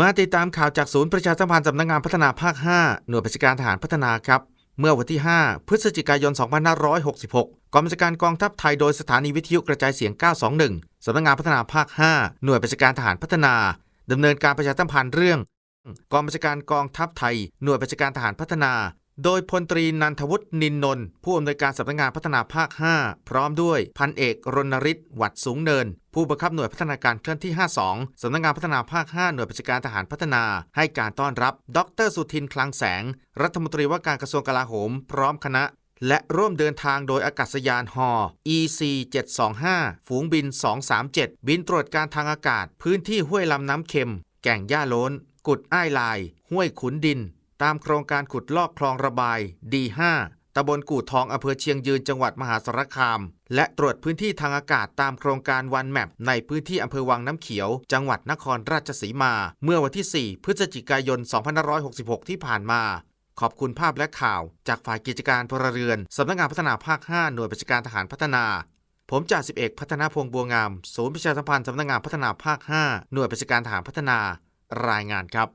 มาติดตามข่าวจากศูนย์ประชาสัมพันธ์สำนักงานพัฒนาภาค 5 หน่วยบัญชาการทหารพัฒนาครับ เมื่อวันที่ 5 พฤศจิกายน 2566 กองบัญชาการกองทัพไทยโดยสถานีวิทยุกระจายเสียง 921 สำนักงานพัฒนาภาค 5 หน่วยบัญชาการทหารพัฒนาดำเนินการประชาสัมพันธ์เรื่อง กองบัญชาการกองทัพไทย หน่วยบัญชาการทหารพัฒนา โดยพลตรีนันทวุฒินินนนท์ผู้อำนวยการสำนักงานพัฒนาภาค 5 พร้อมด้วยพันเอกรณฤทธิ์หวัดสูงเนิน ผู้บังคับหน่วยพัฒนาการเคลื่อนที่ 52 สำนักงานพัฒนาภาค 5 หน่วยบัญชาการทหารพัฒนา ให้การต้อนรับ ดรสุทินคลังแสง รัฐมนตรีว่าการกระทรวงกลาโหม พร้อมคณะ และร่วมเดินทางโดยอากาศยานฮอ EC 725 ฝูงบิน 237 บินตรวจการทางอากาศ พื้นที่ห้วยลำน้ำเค็ม แก่งย่าโล้น กุดอ้ายลาย ห้วยขุนดิน ตามโครงการขุดลอกคลองระบาย D5 ตำบลกู่ทองอำเภอเชียงยืนจังหวัดมหาสารคาม และตรวจพื้นที่ทางอากาศตามโครงการวันแมปในพื้นที่อำเภอวังน้ำเขียว จังหวัดนครราชสีมา เมื่อวันที่ 4 พฤศจิกายน 2566 ที่ผ่านมา ขอบคุณภาพและข่าว จากฝ่ายกิจการพลเรือน สำนักงานพัฒนาภาค 5 หน่วยบัญชาการทหารพัฒนา ผมจ่าสิบเอกพัฒนาพงษ์บัวงาม ศูนย์ประชาสัมพันธ์สำนักงานพัฒนาภาค 5 หน่วยบัญชาการทหารพัฒนา รายงานครับ